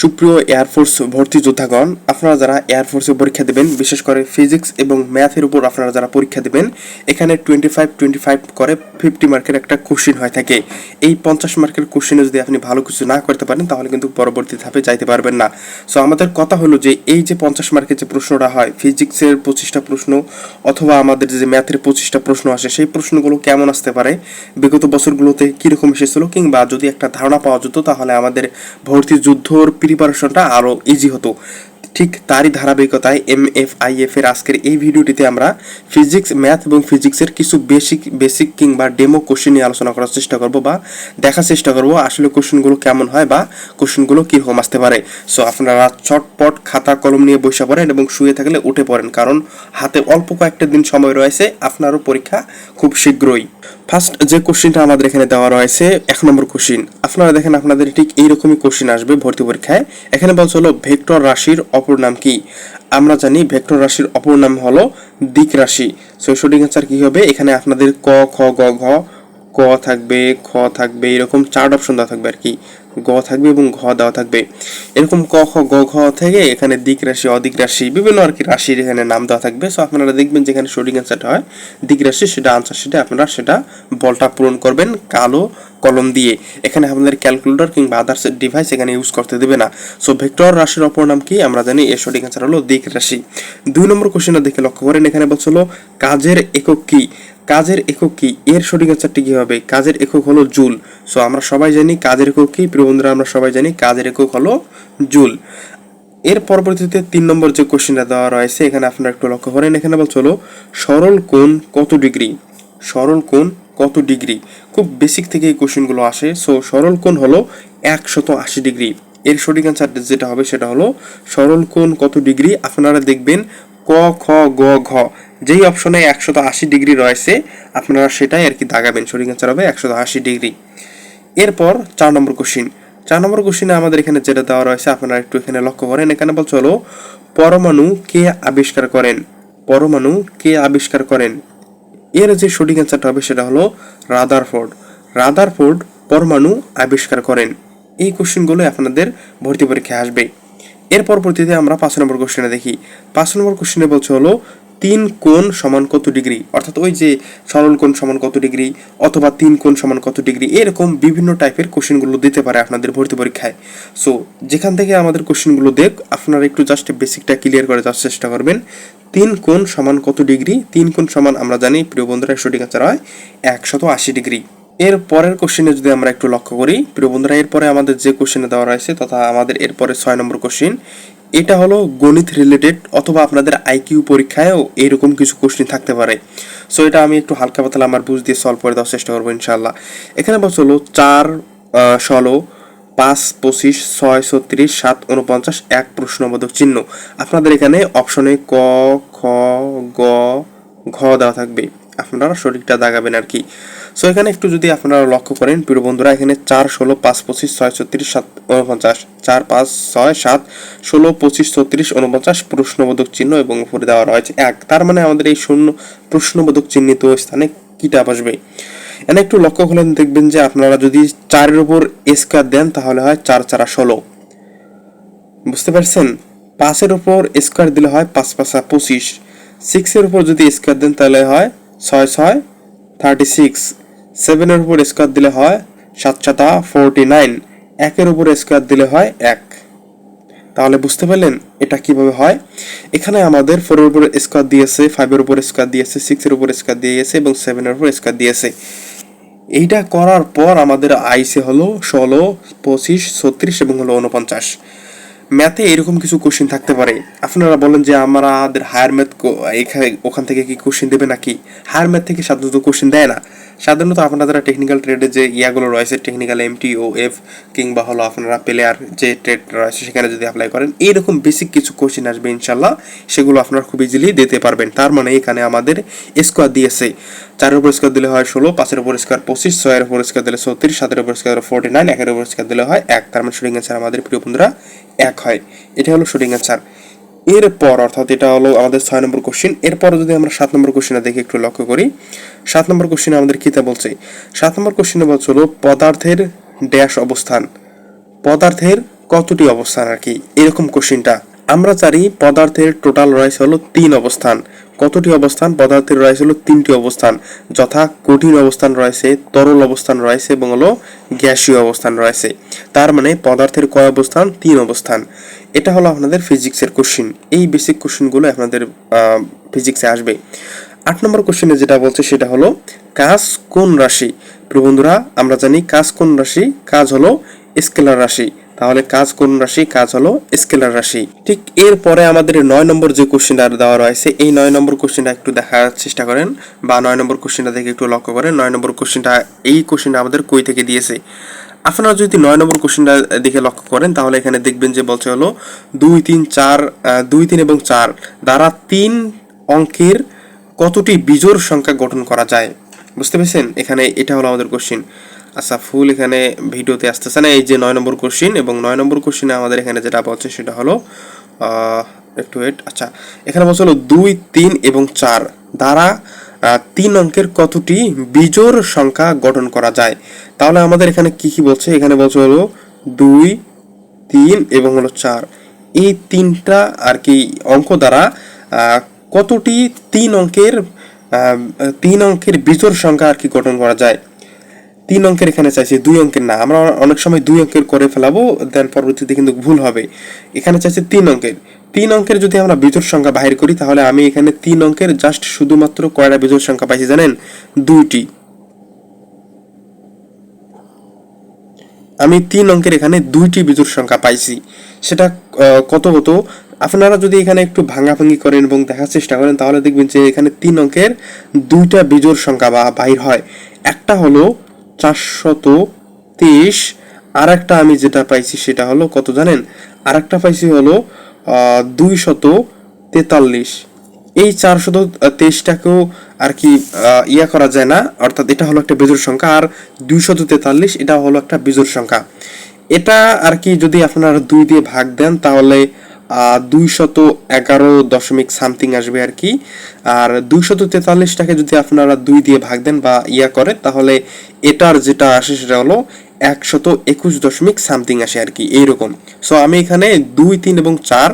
সুপ্রিয় এয়ারফোর্স ভর্তি যোদ্ধাগণ, আপনারা যারা এয়ারফোর্সে পরীক্ষা দেবেন, বিশেষ করে ফিজিক্স এবং ম্যাথের উপর আপনারা যারা পরীক্ষা দেবেন, এখানে টোয়েন্টি ফাইভ টোয়েন্টি ফাইভ করে ফিফটি মার্কের একটা কোশ্চিন হয়ে থাকে। এই পঞ্চাশ মার্কের কোশ্চিনে যদি আপনি ভালো কিছু না করতে পারেন, তাহলে কিন্তু পরবর্তী ধাপে যাইতে পারবেন না। সো আমাদের কথা হলো যে, এই যে পঞ্চাশ মার্কের যে প্রশ্নটা হয় ফিজিক্সের পঁচিশটা প্রশ্ন অথবা আমাদের যে ম্যাথের পঁচিশটা প্রশ্ন আসে, সেই প্রশ্নগুলো কেমন আসতে পারে, বিগত বছরগুলোতে কীরকম এসেছিল, কিংবা যদি একটা ধারণা পাওয়া যেত, তাহলে আমাদের ভর্তি যুদ্ধর প্রিপারেশনটা আরও ইজি হতো। ঠিক তারই ধারাবাহিকতায় এম এফ আই এফ এর আজকের এই ভিডিওটিতে আমরা ফিজিক্স ম্যাথ এবং ফিজিক্সের কিছু বেসিক বেসিক কিংবা ডেমো কোশ্চেন নিয়ে আলোচনা করার চেষ্টা করব বা দেখার চেষ্টা করব আসলে কোশ্চেনগুলো কেমন হয় বা কোশ্চেনগুলো কীরকম আসতে পারে। সো আপনারা চটপট খাতা কলম নিয়ে বসে পড়েন এবং শুয়ে থাকলে উঠে পড়েন কারণ হাতে অল্প কয়েকটা দিন সময় রয়েছে, আপনারও পরীক্ষা খুব শীঘ্রই ফার্স্ট যে কোশ্চিনটা আমাদের এখানে দেওয়া রয়েছে, এক নম্বর কোশ্চিন আপনারা দেখেন, আপনাদের ঠিক এইরকমই কোশ্চিন আসবে ভর্তি পরীক্ষায়। এখানে বলছে হলো, ভেক্টর রাশির অপর নাম কি? আমরা জানি ভেক্টর রাশির অপর নাম হলো দিক রাশি। সো সঠিক অ্যান্সার কী হবে? এখানে আপনাদের ক, খ, গ, ঘ, ক থাকবে, খ থাকবে, এরকম চার অপশন দেওয়া থাকবে আর কি। গ থাকবে এবং ঘ দেওয়া থাকবে। এরকম ক, খ, গ, ঘ থেকে এখানে দিক রাশি, অদিক রাশি, বিভিন্ন আর কি রাশির এখানে নাম দেওয়া থাকবে। সো আপনারা দেখবেন যেখানে সঠিক অ্যান্সারটা হয়, দিক রাশি, সেটা আনসার সেটা আপনারা সেটা বলটা পূরণ করবেন কালো কলম দিয়ে। এখানে আপনাদের ক্যালকুলেটর কিংবা আদার্স ডিভাইস এখানে ইউজ করতে দেবে না। সো ভেক্টর রাশির অপর নাম কি? আমরা জানি এর সঠিক অ্যান্সার হলো দিক রাশি। দুই নম্বর কোশ্চেনটা দেখে লক্ষ্য করেন। এখানে বলছে হলো, কাজের একক কি? কাজের একক কি? এর সঠিক অ্যান্সারটি কি হবে? কাজের একক হলো জুল। সো আমরা সবাই জানি কাজের একক কি? প্রিয় বন্ধুরা, আমরা সবাই জানি কাজের একক হলো জুল। এর পরবর্তীতে তিন নম্বর যে কোশ্চেনটা দেওয়া রয়েছে, এখানে আপনারা একটু লক্ষ্য করেন। এখানে বলছে হলো, সরল কোণ কত ডিগ্রি? সরল কোণ কত ডিগ্রি? খুব বেসিক থেকে এই কোশ্চেনগুলো আসে। সো সরল কোণ হলো একশত আশি ডিগ্রি। এর সঠিক অ্যান্সার যেটা হবে সেটা হলো, সরল কোণ কত ডিগ্রি? আপনারা দেখবেন ক, খ, গ, ঘ। যেই অপশনে একশত আশি ডিগ্রি রয়েছে, আপনারা সেটাই আর কি দাগাবেন সঠিক অ্যান্সার হবে একশত আশি ডিগ্রি এরপর চার নম্বর কোশ্চিন চার নম্বর কোশ্চিনে আমাদের এখানে যেটা দেওয়া রয়েছে, আপনারা একটু এখানে লক্ষ্য করেন। এখানে বলছে হলো, পরমাণু কে আবিষ্কার করেন? পরমাণু কে আবিষ্কার করেন? এর যে সঠিক অ্যান্সারটা হবে সেটা হলো রাদারফোর্ড। রাদারফোর্ড পরমাণু আবিষ্কার করেন। এই কোশ্চেনগুলো আপনাদের ভর্তি পরীক্ষায় আসবে। এর পরবর্তীতে আমরা পাঁচ নম্বর কোশ্চেনে দেখি। পাঁচ নম্বর কোশ্চেনে বলছে হলো তিন কোণ সমান কত ডিগ্রি? অর্থাৎ ওই যে সরল কোণ সমান কত ডিগ্রি অথবা তিন কোণ সমান কত ডিগ্রি, এরকম বিভিন্ন টাইপের কোশ্চেনগুলো দিতে পারে আপনাদের ভর্তি পরীক্ষায়। সো যেখান থেকে আমাদের কোশ্চেনগুলো দেখ, আপনারা একটু জাস্ট বেসিকটা ক্লিয়ার করে যাওয়ার চেষ্টা করবেন। তিন কোণ সমান কত ডিগ্রি? তিন কোণ সমান আমরা জানি, প্রিয় বন্ধুরা সঠিক আনসার হয় একশত আশি ডিগ্রি। এর পরের কোশ্চেনে যদি আমরা একটু লক্ষ্য করি, প্রিয় বন্ধুরা, এরপরে আমাদের যে কোশ্চেনে দেওয়া রয়েছে তথা আমাদের এরপরে ছয় নম্বর কোশ্চেন এটা হলো গণিত রিলেটেড অথবা আপনাদের আইকিউ পরীক্ষায়ও এরকম কিছু কোশ্চেন থাকতে পারে। সো এটা আমি একটু হালকা পাতলা আমার বুঝ দিয়ে সলভ করে দেওয়ার চেষ্টা করব ইনশাল্লাহ এখানে বলছে হলো চার ষোলো, পাঁচ, পঁচিশ, ছয়, ছত্রিশ, সাত উনপঞ্চাশ এক প্রশ্নবোধক চিহ্ন। আপনাদের এখানে অপশনে ক, খ, গ, ঘ দেওয়া থাকবে। আপনারা সঠিকটা দাগাবেন আর কি। সো এখানে একটু যদি আপনারা লক্ষ্য করেন, প্রিয় বন্ধুরা, এখানে চার ষোলো, পাঁচ পঁচিশ, ছয় ছত্রিশ, সাত উনপঞ্চাশ, চার পাঁচ, ছয় সাত, ষোলো, পঁচিশ, ছত্রিশ, উনপঞ্চাশ প্রশ্নবোধক চিহ্ন এবং উপরে দেওয়া রয়েছে এক। তার মানে আমাদের এই শূন্য প্রশ্নবোধক চিহ্নিত স্থানে কিটা বসবে এখানে একটু লক্ষ্য করলেন, দেখবেন যে আপনারা যদি চারের উপর স্কোয়ার দেন, তাহলে হয় চার চারা ষোলো। বুঝতে পারছেন? পাঁচের উপর স্কোয়ার দিলে হয় পাঁচ পাঁচা পঁচিশ। সিক্সের উপর যদি স্কোয়ার দেন, তাহলে হয় ছয় ছয়, থার্টি সিক্স। সেভেনের উপর স্কোয়ার দিলে হয় সাত সাতা ফোরটি নাইন একের উপর স্কোয়ার দিলে হয় এক। তাহলে বুঝতে পারলেন এটা কীভাবে হয়? এখানে আমাদের ফোরের উপর স্কোয়ার দিয়েছে ফাইভের উপর স্কোয়ার দিয়েছে সিক্সের উপর স্কোয়ার দিয়েছে এবং সেভেনের উপর স্কোয়ার দিয়েছে। এইটা করার পর আমাদের আইসে হলো ষোলো, পঁচিশ, ছত্রিশ এবং হলো উনপঞ্চাশ ম্যাথে এরকম কিছু কোশ্চেন থাকতে পারে। আপনারা বলেন যে আমাদের হায়ার ম্যাথ এখানে ওখান থেকে কি কোশ্চেন দেবে নাকি? হায়ার ম্যাথ থেকে সাধারণত কোশ্চেন দেয় না। সাধারণত আপনারা টেকনিক্যাল ট্রেডের যে ইয়াগুলো রয়েছে টেকনিক্যাল এমটি ও এফ কিংবা হলো আপনারা প্লেয়ার যে ট্রেড রয়েছে সেখানে যদি অ্যাপ্লাই করেন এইরকম বেসিক কিছু কোশ্চেন আসবে ইনশাল্লাহ সেগুলো আপনারা খুব ইজিলি দিতে পারবেন। তার মানে এখানে আমাদের স্কোয়ার দিয়েছে। চারের উপর স্কোয়ার দিলে হয় ষোলো, পাঁচের উপর স্কোয়ার পঁচিশ, ছয়ের উপর স্কোয়ার দিলে ছত্রিশ, সাতের উপর স্কোয়ার ফোর্টি নাইন একের উপর স্কোয়ার দিলে হয় এক। তার মানে শুটিং অ্যান্সার আমাদের প্রিয় বন্ধুরা এক হয়। এটা হলো শুটিং অ্যান্সার এরপর অর্থাৎ এটা হলো আমাদের ছয় নম্বর কোশ্চিন এরপর যদি আমরা সাত নম্বর কোশ্চিনে দেখে একটু লক্ষ্য করি, সাত নম্বর কোশ্চিনে আমাদের কিতা বলছে? সাত নম্বর কোশ্চিনে বলছে হলো পদার্থের ড্যাশ অবস্থান। পদার্থের কতটি অবস্থান আর কি? এরকম কোশ্চিনটা আমরা জানি পদার্থের টোটাল রয়েছে হলো তিন অবস্থান। কতটি অবস্থান? পদার্থের রয়েছে হলো তিনটি অবস্থান। যথা কঠিন অবস্থান রয়েছে, তরল অবস্থান রয়েছে এবং হলো গ্যাসীয় অবস্থান রয়েছে। তার মানে পদার্থের কয় অবস্থান? তিন অবস্থান। এটা হলো আপনাদের ফিজিক্সের কোশ্চিন। এই বেসিক কোশ্চিনগুলো আপনাদের ফিজিক্সে আসবে। আট নম্বর কোশ্চেনে যেটা বলছে সেটা হলো, কাজ কোন রাশি? প্রবন্ধুরা আমরা জানি কাজ কোন রাশি? কাজ হলো স্কেলার রাশি। তাহলে কাজ কোন রাশি? কাজ হলো স্কেলার রাশি। ঠিক এরপরে আমাদের নয় নম্বর যে কোশ্চেনটা দেওয়া রয়েছে, এই নয় নম্বর কোশ্চেনটা একটু দেখার চেষ্টা করেন বা নয় নম্বর কোশ্চেনটা দেখে একটু লক্ষ্য করেন। নয় নম্বর কোশ্চেনটা এই কোশ্চেনটা আমাদের কই থেকে দিয়েছে? আপনারা যদি নয় নম্বর কোশ্চেনটা দিকে লক্ষ্য করেন, তাহলে এখানে দেখবেন যে বলছে হলো দুই, তিন, চার দুই, তিন এবং চার দ্বারা তিন অঙ্কের কতটি বিজোড় সংখ্যা গঠন করা যায়? বুঝতে পেরেছেন? এখানে এটা হলো আমাদের কোশ্চিন আচ্ছা ফুল এখানে ভিডিওতে আসতেছে না, এই যে নয় নম্বর কোশ্চিন এবং নয় নম্বর কোশ্চিনে আমাদের এখানে যেটা বলছে সেটা হলো একটু ওয়েট আচ্ছা এখানে বলছে হলো দুই, তিন এবং চার। দ্বারা তিন অঙ্কের কতটি বিজোড় সংখ্যা গঠন করা যায়? তাহলে আমাদের এখানে কি কি বলছে? এখানে বলছে হলো দুই, তিন এবং হলো চার। এই তিনটা আর কি অঙ্ক দ্বারা কতটি তিন অঙ্কের তিন অঙ্কের বিজোড় সংখ্যা আর কি গঠন করা যায়? তিন অঙ্কের এখানে চাইছি, দুই অঙ্কের না। আমরা অনেক সময় দুই অঙ্কের করে ফেলাবো দেন পরবর্তীতে কিন্তু ভুল হবে। এখানে চাইছে তিন অঙ্কের। তিন অঙ্কের যদি আমরা বিজোড় সংখ্যা বাহির করি, তাহলে আমি এখানে তিন অঙ্কের জাস্ট শুধুমাত্র কয়টা বিজোড় সংখ্যা পাইছি জানেন? দুইটি। আমি তিন অঙ্কের এখানে দুইটি বিজোড় সংখ্যা পাইছি। সেটা কত কত আপনারা যদি এখানে একটু ভাঙাভাঙি করেন এবং দেখার চেষ্টা করেন, তাহলে দেখবেন যে এখানে তিন অঙ্কের দুইটা বিজোড় সংখ্যা বা বাহির হয়। একটা হলো চারশত তেইশ আর একটা আমি যেটা পাইছি সেটা হলো কত জানেন? আর একটা পাইছি হলো দুইশত তেতাল্লিশ। এই চারশত তেইশটাকেও আর কি ইয়া করা যায় না, অর্থাৎ এটা হলো একটা বেজোড় সংখ্যা, আর দুইশত তেতাল্লিশ এটা হলো একটা বেজোড় সংখ্যা। এটা আর কি যদি আপনারা দুই দিয়ে ভাগ দেন, তাহলে দুইশত এগারো দশমিক সামথিং আসবে আর কি। আর দুইশত তেতাল্লিশটাকে যদি আপনারা দুই দিয়ে ভাগ দেন বা ইয়া করে, তাহলে এটার যেটা আসে সেটা হলো একশত একুশ দশমিক সামথিং আসে আর কি, এইরকম। সো আমি এখানে দুই, তিন এবং চার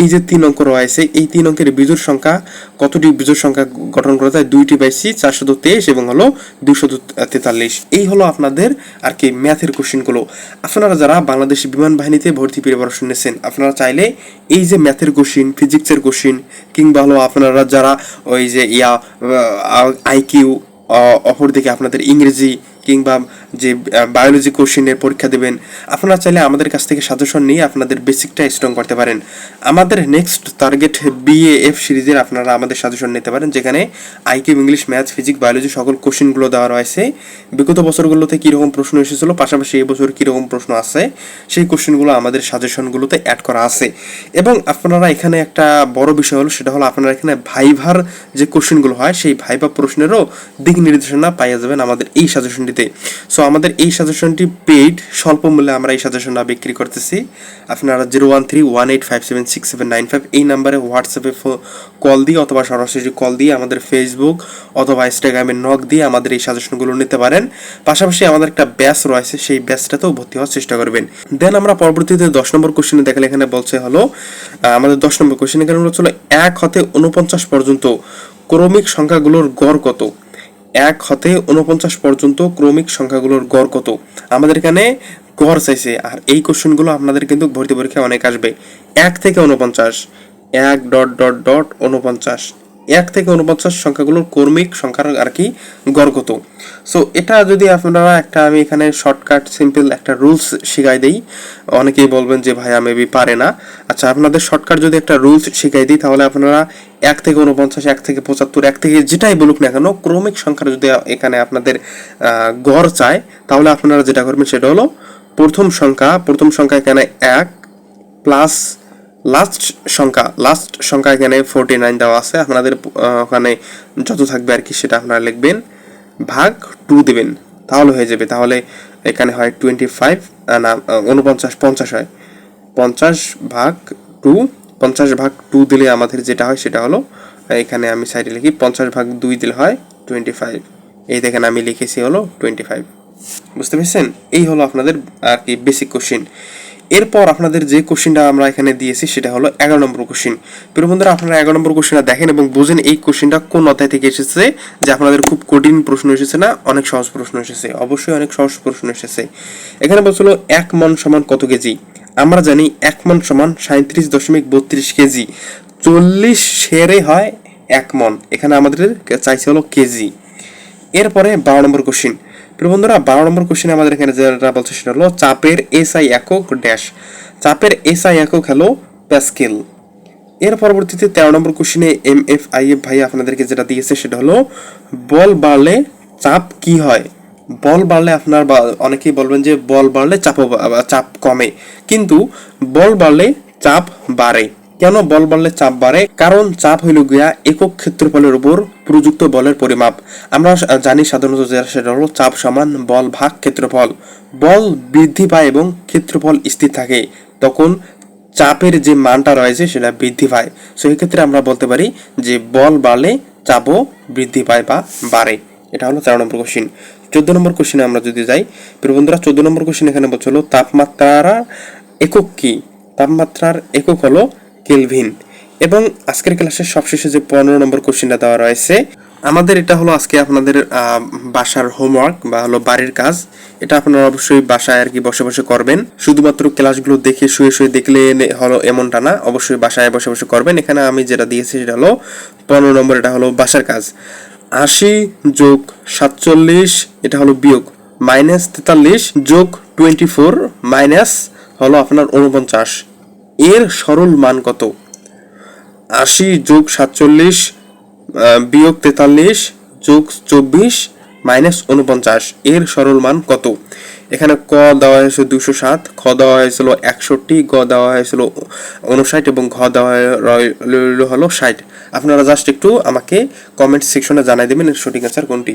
এই যে তিন অঙ্ক রয়েছে, এই তিন অঙ্কের বিজোড় সংখ্যা কতটি বিজোড় সংখ্যা গঠন করা যায়? দুইটি পাইছি চারশত তেইশ এবং হলো দুইশত তেতাল্লিশ। এই হলো আপনাদের আর কি ম্যাথের কোশ্চেনগুলো আপনারা যারা বাংলাদেশ বিমান বাহিনীতে ভর্তি প্রিপারেশন নিয়েছেন আপনারা চাইলে এই যে ম্যাথের কোশ্চিন ফিজিক্সের কোশ্চিন কিংবা হলো আপনারা যারা ওই যে ইয়া আইকিউ অপরদিকে আপনাদের ইংরেজি, কিংবা যে বায়োলজি কোশ্চেনের পরীক্ষা দেবেন, আপনারা চাইলে আমাদের কাছ থেকে সাজেশন নিয়ে আপনাদের বেসিকটা স্ট্রং করতে পারেন। আমাদের নেক্সট টার্গেট বিএএফ সিরিজের আপনারা আমাদের সাজেশন নিতে পারেন, যেখানে IQ English math physics biology সকল কোশ্চেনগুলো দেওয়া রয়েছে। বিগত বছরগুলোতে কীরকম প্রশ্ন এসেছিল, পাশাপাশি এই বছর কীরকম প্রশ্ন আছে, সেই কোশ্চেনগুলো আমাদের সাজেশনগুলোতে অ্যাড করা আছে। এবং আপনারা এখানে একটা বড় বিষয় হলো, সেটা হলো আপনারা এখানে ভাইভার যে কোশ্চেনগুলো হয়, সেই ভাইভা প্রশ্নেরও দিক নির্দেশনা পাইয়া যাবেন আমাদের এই সাজেশনটিতে সো আমাদের এই সাজেশনটি পেইড স্বল্প মূল্যে আমরা এই সাজেশনটা বিক্রি করতেছি। আপনারা zero one three one eight five seven six seven nine five এই নাম্বারে হোয়াটসঅ্যাপে কল দিয়ে অথবা সরাসরি কল দিয়ে আমাদের ফেসবুক অথবা ইনস্টাগ্রামে নক দিয়ে আমাদের এই সাজেশনগুলো নিতে পারেন। পাশাপাশি আমাদের একটা ব্যাচ রয়েছে, সেই ব্যাচটাতেও ভর্তি হওয়ার চেষ্টা করবেন। দেন আমরা পরবর্তীতে দশ নম্বর কোশ্চেনে দেখালে এখানে বলছে হলো আমাদের দশ নম্বর কোশ্চেন এখানে হলো, এক হতে উনপঞ্চাশ পর্যন্ত ক্রমিক সংখ্যাগুলোর গড় কত? এক হতে উনপঞ্চাশ পর্যন্ত ক্রমিক সংখ্যাগুলোর গড় কত? আমাদের এখানে গড় চাইছে, আর এই কোশ্চেনগুলো আপনাদের কিন্তু ভর্তি পরীক্ষায় অনেক আসবে। এক থেকে উনপঞ্চাশ এক ডট ডট ডট উনপঞ্চাশ এক থেকে উনপঞ্চাশ সংখ্যাগুলোর কর্মিক সংখ্যার আর কি গড় কত সো এটা যদি আপনারা একটা আমি এখানে শর্টকাট সিম্পল একটা রুলস শিখাই দিই, অনেকেই বলবেন যে, ভাইয়া মেবি পারে না। আচ্ছা আপনাদের শর্টকাট যদি একটা রুলস শিখাই দিই, তাহলে আপনারা এক থেকে উনপঞ্চাশ, এক থেকে পঁচাত্তর, এক থেকে যেটাই বলুক না কেন, ক্রমিক সংখ্যার যদি এখানে আপনাদের গড় চায়, তাহলে আপনারা যেটা করবেন, সেটা হলো প্রথম সংখ্যা প্রথম সংখ্যা এখানে এক প্লাস লাস্ট সংখ্যা লাস্ট সংখ্যা এখানে ফোরটি নাইন দেওয়া আছে। আপনাদের ওখানে যত থাকবে আর কি সেটা আপনারা লিখবেন। ভাগ টু দেবেন। তাহলে হয়ে যাবে। তাহলে এখানে হয় টোয়েন্টি ফাইভ না উনপঞ্চাশ পঞ্চাশ হয়। পঞ্চাশ ভাগ টু পঞ্চাশ ভাগ টু দিলে আমাদের যেটা হয় সেটা হলো, এখানে আমি সাইডে লিখি, পঞ্চাশ ভাগ দুই দিলে হয় টোয়েন্টি ফাইভ এই দেখেন আমি লিখেছি হলো টোয়েন্টি ফাইভ বুঝতে পেরেছেন? এই হলো আপনাদের আর কি বেসিক কোশ্চেন এরপর আপনাদের যে কোশ্চেনটা আমরা এখানে দিয়েছি, সেটা হলো এগারো নম্বর কোশ্চেন প্রিয় বন্ধুরা, আপনারা এগারো নম্বর কোশ্চেনটা দেখেন এবং বুঝেন এই কোশ্চেনটা কোন অধ্যায় থেকে এসেছে, যে আপনাদের খুব কঠিন প্রশ্ন এসেছে না, অনেক সহজ প্রশ্ন এসেছে, অবশ্যই অনেক সহজ প্রশ্ন এসেছে। এখানে বলছিল এক মন সমান কত কেজি? আমরা জানি এক মন সমান সাঁত্রিশ দশমিক বত্রিশ কেজি। চল্লিশ সেরে হয় এক মন, এখানে আমাদের চাইছে হলো কেজি। এরপরে বারো নম্বর কোশ্চিন প্রিয় বন্ধুরা, বারো নম্বর কোশ্চিন আমাদের এখানে যেটা বলছে সেটা হলো চাপের এসআই একক ড্যাশ। চাপের এসআই একক হলো প্যাসকেল। এর পরবর্তীতে তেরো নম্বর কোশ্চিনে এম এফ আই এফ ভাই আপনাদেরকে যেটা দিয়েছে সেটা হলো, বল বাড়লে চাপ কি হয়? বল বাড়লে আপনার অনেকেই বলবেন যে বল বাড়লে চাপ চাপ কমে। কিন্তু বল বাড়লে চাপ বাড়ে। কেন বল বাড়লে চাপ বাড়ে? কারণ চাপ হইল গিয়া একক ক্ষেত্রফলের উপর প্রযুক্ত বলের পরিমাপ। আমরা জানি সাধারণত সেটা হলো চাপ সমান বল ভাগ ক্ষেত্রফল। বল বৃদ্ধি পায় এবং ক্ষেত্রফল স্থির থাকে। তখন চাপের যে মানটা রয়েছে সেটা বৃদ্ধি পায়। সো এক্ষেত্রে আমরা বলতে পারি যে বল বাড়লে চাপও বৃদ্ধি পায় বা বাড়ে। এটা হলো তেরো নম্বর কোশ্চিন চোদ্দ নম্বর কোশ্চিনে আমরা যদি যাই বন্ধুরা, চোদ্দ নম্বর কোশ্চিন এখানে বলছে হলো তাপমাত্রার একক কি? তাপমাত্রার একক হলো কেলভিন। এবং আজকের ক্লাসের সবশেষে যে পনেরো নম্বর কোশ্চিনটা দেওয়া রয়েছে, আমাদের এটা হলো আজকে আপনাদের বাসার হোমওয়ার্ক বা হলো বাড়ির কাজ। এটা আপনারা অবশ্যই বাসায় আর কি বসে বসে করবেন। শুধুমাত্র ক্লাসগুলো দেখে, শুয়ে শুয়ে দেখলে হলো এমনটা না, অবশ্যই বাসায় বসে বসে করবেন। এখানে আমি যেটা দিয়েছি সেটা হলো পনেরো নম্বর, এটা হলো বাসার কাজ। আশি যোগ সাতচল্লিশ, এটা হলো বিয়োগ। মাইনাস তেতাল্লিশ যোগ টোয়েন্টি ফোর মাইনাস হলো আপনার উনপঞ্চাশ এর সরল মান কত? আশি যোগ সাতচল্লিশ বিয়োগ তেতাল্লিশ যোগ চব্বিশ মাইনাস উনপঞ্চাশ এর সরল মান কত? এখানে ক দেওয়া হয়েছিল দুশো সাত, খ দেওয়া হয়েছিল একষট্টি, গ দেওয়া হয়েছিল উনষাট এবং ঘ দেওয়া হলো ষাট। আপনারা জাস্ট একটু আমাকে কমেন্ট সেকশনে জানাই দেবেন সঠিক অ্যান্সার কোনটি?